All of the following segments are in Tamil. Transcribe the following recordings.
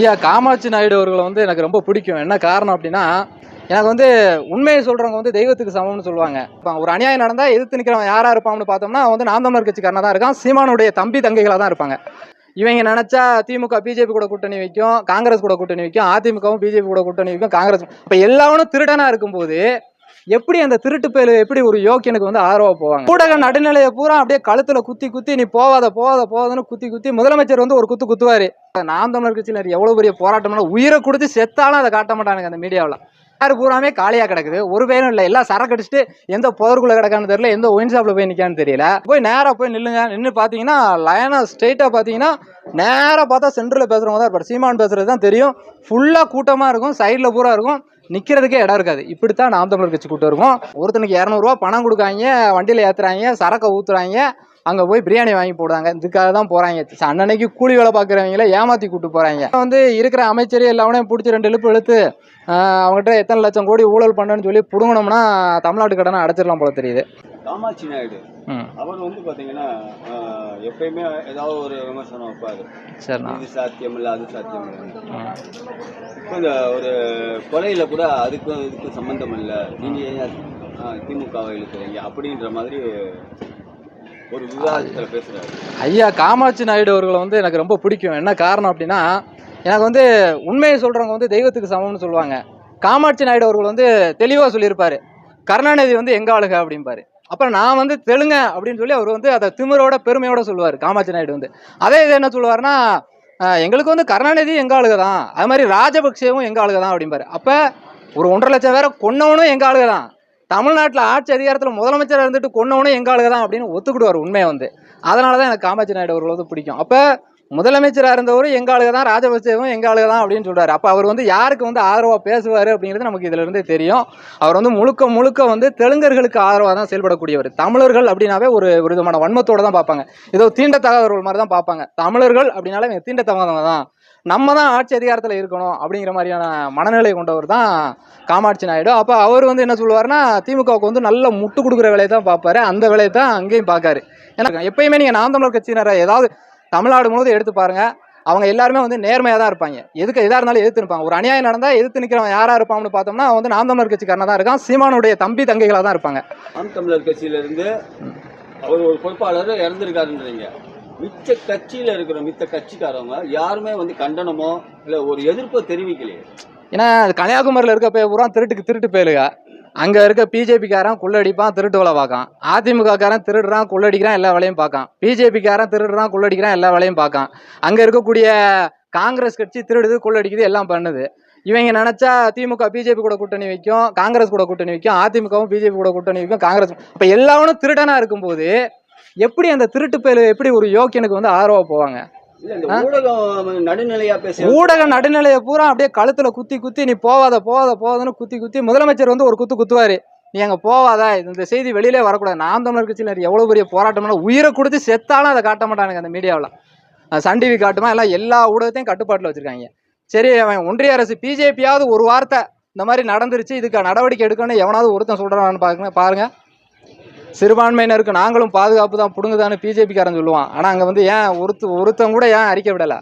ஐயா காமாட்சி நாயுடு அவர்களை வந்து எனக்கு ரொம்ப பிடிக்கும். என்ன காரணம் அப்படின்னா எனக்கு வந்து உண்மையை சொல்கிறவங்க வந்து தெய்வத்துக்கு சமம்னு சொல்லுவாங்க. இப்போ ஒரு அநியாயம் நடந்தால் எதிர்த்து நிற்கிறவன் யாராக இருப்பான்னு பார்த்தோம்னா அவன் வந்து நாம் தமிழர் தான் இருக்கான். சீமானுடைய தம்பி தங்கைகளாக தான் இருப்பாங்க. இவங்க நினச்சா திமுக பிஜேபி கூட கூட்டணி வைக்கும் காங்கிரஸ் கூட கூட்டணி வைக்கும் அதிமுகவும் பிஜேபி கூட கூட்டணி வைக்கும் காங்கிரஸ். இப்போ எல்லாவனும் திருடனாக இருக்கும்போது எப்படி அந்த திருட்டு பேரு எப்படி ஒரு யோக்கியனுக்கு வந்து ஆர்வம் போவாங்க? ஊடக நடுநிலையை பூரா அப்படியே கழுத்துல குத்தி குத்தி நீ போவாத போவாத போவாதன்னு குத்தி குத்தி முதலமைச்சர் வந்து ஒரு குத்து குத்துவாரு. நாம் தமிழர் கட்சியினர் எவ்வளவு பெரிய போராட்டம்னா உயிரை கொடுத்து செத்தாலும் அதை காட்ட மாட்டானுங்க அந்த மீடியாவில். யார் பூராமே காலியாக கிடக்குது. ஒரு பேரும் இல்லை எல்லாம் சரக்கு அடிச்சுட்டு எந்த புதற்குள்ள கிடக்கான்னு தெரியல எந்த ஒயின் ஷாப்பில் போய் நிற்கான்னு தெரியல. போய் நேராக போய் நில்லுங்க. நின்று பார்த்தீங்கன்னா லைனாக ஸ்ட்ரெயிட்டாக பார்த்தீங்கன்னா நேராக பார்த்தா சென்டரில் பேசுகிறவங்க தான் இருப்பார் சீமான் பேசுகிறது தான் தெரியும். ஃபுல்லாக கூட்டமாக இருக்கும். சைடில் பூரா இருக்கும். நிற்கிறதுக்கே இடம் இருக்காது. இப்படித்தான் நாம் தமிழர் கட்சி கூட்டம் இருக்கும் ஒருத்தனுக்கு இரநூறுவா பணம் கொடுக்காங்க வண்டியில் ஏற்றுறாங்க சரக்கை ஊற்றுறாங்க அங்கே போய் பிரியாணி வாங்கி போடுறாங்க. இதுக்காக தான் போகிறாங்க அன்னன்னைக்கு கூலி வேலை பார்க்குறவங்கள ஏமாற்றி கூட்டு போகிறாங்க வந்து இருக்கிற அமைச்சரே எல்லாமே பிடிச்சி ரெண்டு இழுப்பு இழுத்து அவங்ககிட்ட எத்தனை லட்சம் கோடி ஊழல் பண்ணணும்னு சொல்லி புடுங்கினோம்னா தமிழ்நாட்டு கடனை அடைச்சிடலாம் போல தெரியுது. காமாட்சி நாயுடு அவர் வந்து பாத்தீங்கன்னா ஆஹ், எப்பயுமே ஏதாவது ஒரு விமர்சனம் வைப்பாரு. சரிண்ணா. இது சாத்தியம் இல்லை அது சாத்தியம் இல்லை. இந்த ஒரு கொலையில கூட அதுக்கும் இதுக்கும் சம்பந்தம் இல்லை. நீங்க ஏன் ஆஹ், திமுகவை இழுக்கிறீங்க? அப்படின்ற மாதிரி ஒரு விவாதத்துல பேசுறாரு. ஐயா காமாட்சி நாயுடு அவர்களை வந்து எனக்கு ரொம்ப பிடிக்கும். என்ன காரணம் அப்படின்னா எனக்கு வந்து உண்மையை சொல்கிறவங்க வந்து தெய்வத்துக்கு சமம்னு சொல்லுவாங்க. காமாட்சி நாயுடு அவர்கள் வந்து தெளிவாக சொல்லியிருப்பாரு. கருணாநிதி வந்து எங்க ஆளுக அப்படிம்பாரு. அப்புறம் நான் வந்து தெலுங்க அப்படின்னு சொல்லி அவர் வந்து அதை திமிரோட பெருமையோட சொல்லுவார் காமாட்சி நாயுடு வந்து. அதே இது என்ன சொல்லுவாருன்னா ஆஹ் எங்களுக்கு வந்து கருணாநிதி எங்க ஆளுக தான். அது மாதிரி ராஜபக்சேவும் எங்க ஆளுக தான் அப்படிம்பாரு. அப்போ ஒரு ஒன்றரை லட்சம் பேரை கொன்னவனும் எங்க ஆளுக தான். தமிழ்நாட்டில் ஆட்சி அதிகாரத்தில் முதலமைச்சராக இருந்துட்டு கொண்டவனே எங்கள் ஆளுக தான் அப்படின்னு ஒத்துக்கிடுவார் உண்மையை வந்து. அதனால தான் எனக்கு காமாட்சி நாயுடு அவர்கள் வந்து பிடிக்கும். அப்போ முதலமைச்சராக இருந்தவர் எங்கள் ஆளுக தான் ராஜபக்சேவும் எங்கள் ஆளுக தான் அப்படின்னு சொல்கிறார் அப்போ அவர் வந்து யாருக்கு வந்து ஆதரவாக பேசுவார் அப்படிங்கிறது நமக்கு இதிலிருந்தே தெரியும். அவர் வந்து முழுக்க முழுக்க வந்து தெலுங்கர்களுக்கு ஆதரவாக தான் செயல்படக்கூடியவர். தமிழர்கள் அப்படின்னாவே ஒரு ஒரு விதமான வன்மத்தோடு தான் பார்ப்பாங்க. ஏதோ தீண்டத்தகாதவர்கள் மாதிரி தான் பார்ப்பாங்க. தமிழர்கள் அப்படின்னாலே தீண்டத்தகாதவங்க தான். நம்ம தான் ஆட்சி அதிகாரத்தில் இருக்கணும் அப்படிங்கிற மாதிரியான மனநிலை கொண்டவர் தான் காமாட்சி நாயுடு. அப்போ அவர் வந்து என்ன சொல்லுவாருன்னா திமுகவுக்கு வந்து நல்ல முட்டு கொடுக்குற வேலையை தான் பார்ப்பாரு. அந்த வேலையை தான் அங்கேயும் பார்க்காரு. ஏன்னா எப்பயுமே நீங்கள் நாம் தமிழர் கட்சியினரை ஏதாவது தமிழ்நாடு முழுவதும் எடுத்து பாருங்கள் அவங்க எல்லாருமே வந்து நேர்மையாக தான் இருப்பாங்க. எதுக்கு எதாக இருந்தாலும் எதிர்த்து நிற்பாங்க ஒரு அநியாயம் நடந்தால் எதிர்த்து நிற்கிறவன் யாராக இருப்பான்னு பார்த்தோம்னா அவன் வந்து நாம் தமிழர் கட்சிக்காரனாக தான் இருக்கான். சீமானுடைய தம்பி தங்கைகளாக தான் இருப்பாங்க. நாம் தமிழர் கட்சியிலிருந்து அவர் ஒரு பொறுப்பாளர் இறந்துருக்காருன்றீங்க. மிச்ச கட்சியில் இருக்கிற மித்த கட்சிக்காரவங்க யாருமே வந்து கண்டனமோ இல்லை ஒரு எதிர்ப்போ தெரிவிக்கலையே. ஏன்னா அது கன்னியாகுமரியில் இருக்க பே பூரா திருட்டுக்கு திருட்டு போயிலுக அங்கே இருக்க பிஜேபிக்காரன் கொள்ளடிப்பான் திருட்டு வேலை பார்க்கான். அதிமுகக்காரன் திருடுறான் கொள்ளடிக்கிறான் எல்லா வேலையும் பார்க்கான். பிஜேபிக்காரன் திருடுறான் கொள்ளடிக்கிறான் எல்லா வேலையும் பார்க்கான். அங்கே இருக்கக்கூடிய காங்கிரஸ் கட்சி திருடுது கொள்ளடிக்குது எல்லாம் பண்ணுது. இவங்க நினைச்சா திமுக பிஜேபி கூட கூட்டணி வைக்கும் காங்கிரஸ் கூட கூட்டணி வைக்கும் அதிமுகவும் பிஜேபி கூட கூட்டணி வைக்கும் காங்கிரஸ் இப்போ எல்லாவனும் திருடனா இருக்கும்போது எப்படி அந்த திருட்டு பேரு எப்படி ஒரு யோக்கியனுக்கு வந்து ஆர்வம் போவாங்க? ஊடக நடுநிலையை பூரா அப்படியே கழுத்துல குத்தி குத்தி நீ போவாத போவாத போவாதன்னு குத்தி குத்தி முதலமைச்சர் வந்து ஒரு குத்து குத்துவாரு. நீ அங்க போவாத இந்த செய்தி வெளியிலே வரக்கூடாது. நாம் தமிழர் கட்சியினர் எவ்வளவு பெரிய போராட்டம்னா உயிரை கொடுத்து செத்தாலும் அதை காட்ட மாட்டானுங்க அந்த மீடியாவில் சன் டிவி காட்டுமா எல்லாம் எல்லா ஊடகத்தையும் கட்டுப்பாட்டில் வச்சிருக்காங்க. சரி அவன் ஒன்றிய அரசு பிஜேபியாவது ஒரு வார்த்தை இந்த மாதிரி நடந்துருச்சு இதுக்கு நடவடிக்கை எடுக்கணும்னு எவனாவது ஒருத்தன் சொல்றான்னு பாருங்க பாருங்க. சிறுபான்மையினருக்கு நாங்களும் பாதுகாப்பு தான் பிடுங்குதான்னு பிஜேபிக்காரன் சொல்லுவான். ஆனால் அங்கே வந்து ஏன் ஒருத்த ஒருத்தன் கூட ஏன் அறிக்கை விடலை?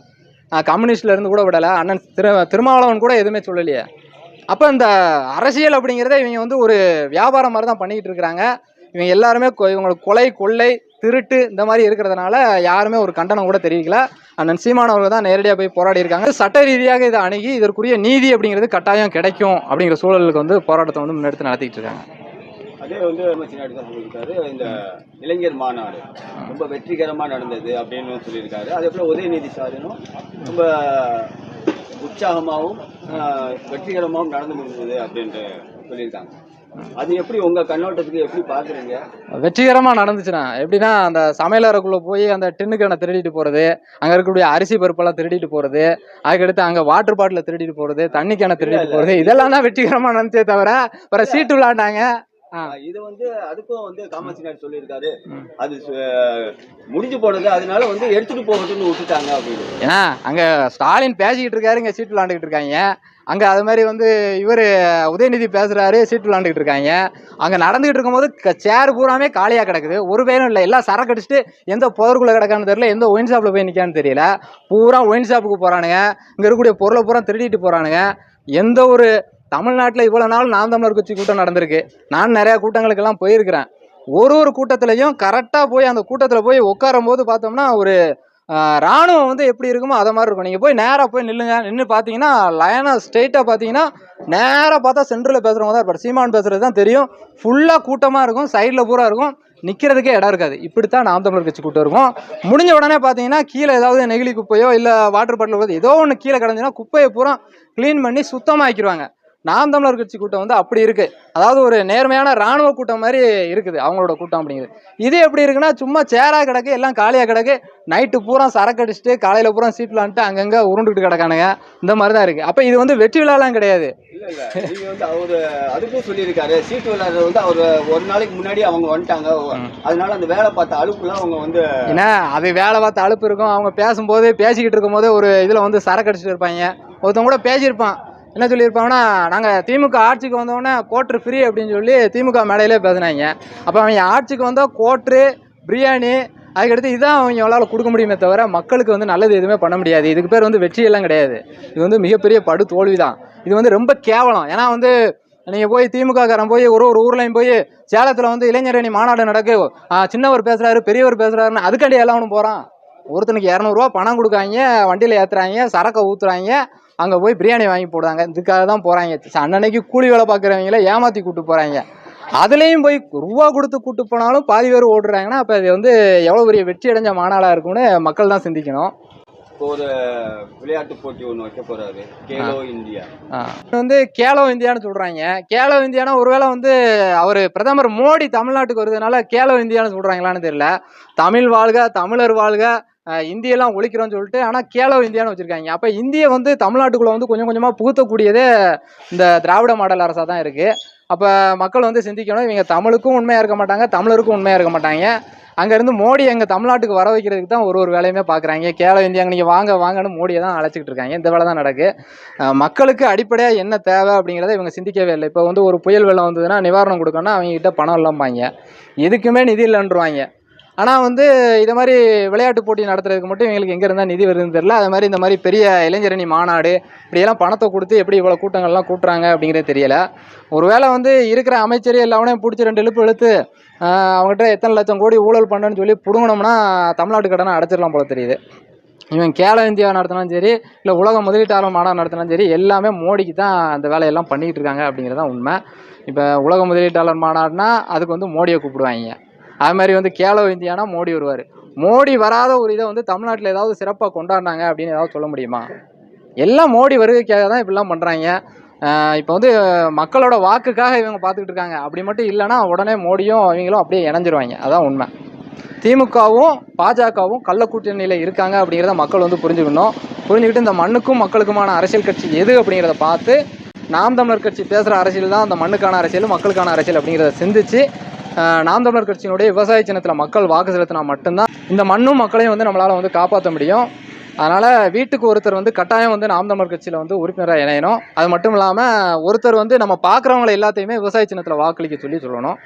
கம்யூனிஸ்டில் இருந்து கூட விடலை. அண்ணன் திரு திருமாவளவன் கூட எதுவுமே சொல்லலையே. அப்போ இந்த அரசியல் அப்படிங்கிறத இவங்க வந்து ஒரு வியாபாரம் மாதிரி தான் பண்ணிக்கிட்டு இருக்கிறாங்க. இவங்க எல்லாருமே கொ- இவங்களுக்கு கொலை கொள்ளை திருட்டு இந்த மாதிரி இருக்கிறதுனால யாருமே ஒரு கண்டனம் கூட தெரிவிக்கல. அண்ணன் சீமான் அவர்கள் தான் நேரடியாக போய் போராடி இருக்காங்க. சட்ட ரீதியாக இதை அணுகி இதற்குரிய நீதி அப்படிங்கிறது கட்டாயம் கிடைக்கும் அப்படிங்கிற சூழலுக்கு வந்து போராட்டத்தை வந்து முன்னெடுத்து நடத்திக்கிட்டு இருக்காங்க. அதே வந்து அமைச்சர் தான் சொல்லியிருக்காரு இந்த இளைஞர் மாநாடு ரொம்ப வெற்றிகரமா நடந்தது அப்படின்னு சொல்லியிருக்காரு. அதே போல உதயநிதி ஸ்டாலினும் ரொம்ப உற்சாகமாகவும் வெற்றிகரமாகவும் நடந்து முடிஞ்சது அப்படின்ட்டு சொல்லியிருக்காங்க. அது எப்படி உங்க கண்ணோட்டத்துக்கு எப்படி பாக்குறீங்க? வெற்றிகரமாக நடந்துச்சுண்ணா. எப்படின்னா அந்த சமையலறைக்குள்ளே போய் அந்த டின்னுக்கனை திருடிட்டு போகிறது அங்கே இருக்கக்கூடிய அரிசி பருப்பெல்லாம் திருடிட்டு போகிறது அதுக்கடுத்து அங்கே வாட்டர் பாட்டிலை திருடிட்டு போகிறது தண்ணி கேனை திருடிட்டு போகிறது இதெல்லாம் தான் வெற்றிகரமாக நடந்துச்சே தவிர வேற சீட்டு விளாண்டாங்க. இது வந்து அதுக்கும் வந்து காமாட்சி நாயுடு சொல்லியிருக்காரு. அது முடிஞ்சு போனது அதனால வந்து எடுத்துட்டு போகட்டும்னு விட்டுட்டாங்க அப்படின்னு. ஏன்னா அங்க ஸ்டாலின் பேசிக்கிட்டு இருக்காரு இங்க சீட்டு விளாண்டுக்கிட்டு இருக்காங்க. அங்க அது மாதிரி வந்து இவர் உதயநிதி பேசுறாரு சீட்டு விளாண்டுக்கிட்டு இருக்காங்க. அங்க நடந்துகிட்டு இருக்கும்போது சேர் பூராமே காலியா கிடக்குது. ஒரு பேரும் இல்லை எல்லாம் சரக்கு அடிச்சுட்டு எந்த புதருக்குள்ள கிடக்கான்னு தெரியல எந்த ஒயின் ஷாப்ல போய் நிக்கான்னு தெரியல. பூரா ஒயின் ஷாப்புக்கு போறானுங்க. இங்க இருக்கக்கூடிய பொருளை பூரா திருடிட்டு போறானுங்க. எந்த ஒரு தமிழ்நாட்டில் இவ்வளோ நாள் நாம் தமிழர் கட்சி கூட்டம் நடந்திருக்கு. நான் நிறையா கூட்டங்களுக்கெல்லாம் போயிருக்கிறேன். ஒரு ஒரு கூட்டத்துலையும் கரெக்டாக போய் அந்த கூட்டத்தில் போய் உட்காரும் போது பார்த்தோம்னா ஒரு ராணுவம் வந்து எப்படி இருக்குமோ அதை மாதிரி இருக்கும். நீங்கள் போய் நேராக போய் நில்லுங்க. நின்று பார்த்தீங்கன்னா லயனாக ஸ்ட்ரெயிட்டாக பார்த்தீங்கன்னா நேராக பார்த்தா சென்டரில் பேசுகிறவங்க தான் இருப்பார். சீமான் பேசுகிறது தான் தெரியும். ஃபுல்லாக கூட்டமாக இருக்கும். சைடில் பூரா இருக்கும். நிற்கிறதுக்கே இடம் இருக்காது. இப்படித்தான் நாம் தமிழர் கட்சி கூட்டம் இருக்கும். முடிஞ்ச உடனே பார்த்தீங்கன்னா கீழே ஏதாவது நெகிழி குப்பையோ இல்லை வாட்டர் பாட்டில் ஏதோ ஒன்று கீழே கிடந்துன்னா குப்பையை பூரா க்ளீன் பண்ணி சுத்தமாக்கிடுவாங்க. நாம் தமிழர் கட்சி கூட்டம் வந்து அப்படி இருக்கு. அதாவது ஒரு நேர்மையான ராணுவ கூட்டம் மாதிரி இருக்குது அவங்களோட கூட்டம் அப்படிங்கிறது. இது எப்படி இருக்குன்னா சும்மா சேரா கிடக்கு எல்லாம் காலியா கிடக்கு நைட்டு பூரா சரக்கு அடிச்சுட்டு காலையில பூரா சீட் விளாண்டுட்டு அங்கங்க உருண்டுக்கிட்டு கிடக்கானுங்க. இந்த மாதிரி தான் இருக்கு. அப்ப இது வந்து வெற்றி விழாலாம் கிடையாது. அவரு அதுக்கும் சொல்லியிருக்காரு. சீட்டு விளையாடுறது வந்து அவரு ஒரு நாளைக்கு முன்னாடி அவங்க வந்துட்டாங்க. அதனால அந்த வேலை பார்த்த அழுப்புலாம் அவங்க வந்து ஏன்னா அது வேலை பார்த்து அலுப்பு இருக்கும். அவங்க பேசும்போது பேசிக்கிட்டு இருக்கும்போது ஒரு இதில் வந்து சரக்கு அடிச்சுட்டு இருப்பாங்க. ஒருத்தவங்க கூட பேசியிருப்பான். என்ன சொல்லியிருப்பாங்கன்னா நாங்கள் திமுக ஆட்சிக்கு வந்தோடனே கோட்ரு ஃப்ரீ அப்படின்னு சொல்லி திமுக மேடையிலே பேசுனாங்க. அப்போ அவங்க ஆட்சிக்கு வந்தால் கோட்ரு பிரியாணி அதுக்கடுத்து இதான் அவங்க அவங்களால கொடுக்க முடியுமே தவிர மக்களுக்கு வந்து நல்லது எதுவுமே பண்ண முடியாது. இதுக்கு பேர் வந்து வெற்றியெல்லாம் கிடையாது. இது வந்து மிகப்பெரிய படு தோல்வி தான் இது வந்து ரொம்ப கேவலம். ஏன்னா வந்து நீங்கள் போய் திமுகக்காரன் போய் ஒரு ஒரு ஊர்லையும் போய் சேலத்தில் வந்து இளைஞரணி மாநாடு நடக்கு. சின்னவர் பேசுகிறாரு பெரியவர் பேசுகிறாருன்னு அதுக்காண்டி எல்லாம் ஒன்று போகிறான் ஒருத்தனுக்கு இரநூறுவா பணம் கொடுக்காங்க வண்டியில் ஏற்றுறாங்க சரக்கை ஊற்றுறாங்க அங்கே போய் பிரியாணி வாங்கி போடுவாங்க இதுக்காக தான் போகிறாங்க அன்னன்னைக்கு கூலி வேலை பார்க்குறவங்கள ஏமாற்றி கூட்டு போகிறாங்க அதுலேயும் போய் ரூபா கொடுத்து கூட்டு போனாலும் பாதி பேர் ஓடுறாங்கன்னா அப்போ இது வந்து எவ்வளோ பெரிய வெற்றி அடைஞ்ச மாநாடாக இருக்கும்னு மக்கள் தான் சிந்திக்கணும். இப்போ ஒரு விளையாட்டு போட்டி ஒண்ணு வைக்க போறாரு. கேலோ இந்தியா. ஆ. இது வந்து கேலோ இந்தியான்னு சொல்றாங்க. கேலோ இந்தியானா ஒருவேளை வந்து அவர் பிரதமர் மோடி தமிழ்நாட்டுக்கு வருதுனால கேலோ இந்தியான்னு சொல்றாங்களான்னு தெரியல. தமிழ் வாழ்க தமிழர் வாழ்க இந்தியெல்லாம் ஒழிக்கிறோம்னு சொல்லிட்டு ஆனால் கேலோ இந்தியான்னு வச்சுருக்காங்க. அப்போ இந்தியை வந்து தமிழ்நாட்டுக்குள்ளே வந்து கொஞ்சம் கொஞ்சமாக புகுத்தக்கூடியதே இந்த திராவிட மாடல் அரசாக தான் இருக்குது அப்போ மக்கள் வந்து சிந்திக்கணும் இவங்க தமிழுக்கும் உண்மையாக இருக்க மாட்டாங்க தமிழருக்கும் உண்மையாக இருக்க மாட்டாங்க. அங்கேருந்து மோடி எங்கள் தமிழ்நாட்டுக்கு வர வைக்கிறதுக்கு தான் ஒரு ஒரு வேலையுமே பார்க்குறாங்க கேலோ இந்தியாங்க நீங்கள் வாங்க வாங்கன்னு மோடியை தான் அழைச்சிக்கிட்டு இருக்காங்க. இந்த வேலை தான் நடக்கு. மக்களுக்கு அடிப்படையாக என்ன தேவை அப்படிங்கிறத இவங்க சிந்திக்கவே இல்லை. இப்போ வந்து ஒரு புயல் வெள்ளம் வந்ததுன்னா நிவாரணம் கொடுக்கணும்னா அவங்ககிட்ட பணம் இல்லாமாங்க எதுக்குமே நிதி இல்லைன்றவாங்க. ஆனால் வந்து இதை மாதிரி விளையாட்டு போட்டி நடத்துறதுக்கு மட்டும் எங்களுக்கு எங்கே இருந்தால் நிதி வருதுன்னு தெரியல. அது மாதிரி இந்த மாதிரி பெரிய இளைஞரணி மாநாடு இப்படியெல்லாம் பணத்தை கொடுத்து எப்படி இவ்வளோ கூட்டங்கள்லாம் கூட்டுறாங்க அப்படிங்கிறது தெரியலை. ஒருவேளை வந்து இருக்கிற அமைச்சரே எல்லாவனையும் பிடிச்சி ரெண்டு எழுப்பு எழுத்து அவங்ககிட்ட எத்தனை லட்சம் கோடி ஊழல் பண்ணுன்னு சொல்லி பிடுங்கினோம்னா தமிழ்நாட்டு கடனை அடைச்சிடலாம் போல தெரியுது. இவன் கேல இந்தியா நடத்தினாலும் சரி இல்லை உலக முதலீட்டாளர் மாநாடு நடத்தினாலும் சரி எல்லாமே மோடிக்கு தான் அந்த வேலையெல்லாம் பண்ணிக்கிட்டு இருக்காங்க அப்படிங்கிறது தான் உண்மை. இப்போ உலக முதலீட்டாளர் மாநாடுனா அதுக்கு வந்து மோடியை கூப்பிடுவாங்க. அது மாதிரி வந்து கேலோ இந்தியானா மோடி வருவார். மோடி வராத ஒரு இதை வந்து தமிழ்நாட்டில் ஏதாவது சிறப்பாக கொண்டாடினாங்க அப்படின்னு ஏதாவது சொல்ல முடியுமா? எல்லாம் மோடி வருகைக்காக தான் இப்படிலாம் பண்ணுறாங்க இப்போ வந்து மக்களோட வாக்குக்காக இவங்க பார்த்துக்கிட்டு இருக்காங்க. அப்படி மட்டும் இல்லைன்னா உடனே மோடியும் அவங்களும் அப்படியே இணைஞ்சிருவாங்க. அதான் உண்மை. திமுகவும் பாஜகவும் கள்ள கூட்டணியில் இருக்காங்க அப்படிங்கிறத மக்கள் வந்து புரிஞ்சுக்கணும். புரிஞ்சுக்கிட்டு இந்த மண்ணுக்கும் மக்களுக்குமான அரசியல் கட்சி எது அப்படிங்கிறத பார்த்து நாம் தமிழர் கட்சி பேசுகிற அரசியல் தான் அந்த மண்ணுக்கான அரசியல் மக்களுக்கான அரசியல் அப்படிங்கிறத சிந்திச்சு நாம் தமிழர் கட்சியினுடைய விவசாய சின்னத்தில் மக்கள் வாக்கு செலுத்தினா மட்டும்தான் இந்த மண்ணும் மக்களையும் வந்து நம்மளால் வந்து காப்பாற்ற முடியும். அதனால் வீட்டுக்கு ஒருத்தர் வந்து கட்டாயம் வந்து நாம் தமிழர் கட்சியில் வந்து உறுப்பினராக இணையணும். அது மட்டும் இல்லாமல் ஒருத்தர் வந்து நம்ம பார்க்குறவங்கள எல்லாத்தையுமே விவசாய சின்னத்தில் வாக்களிக்க சொல்லி சொல்லணும்.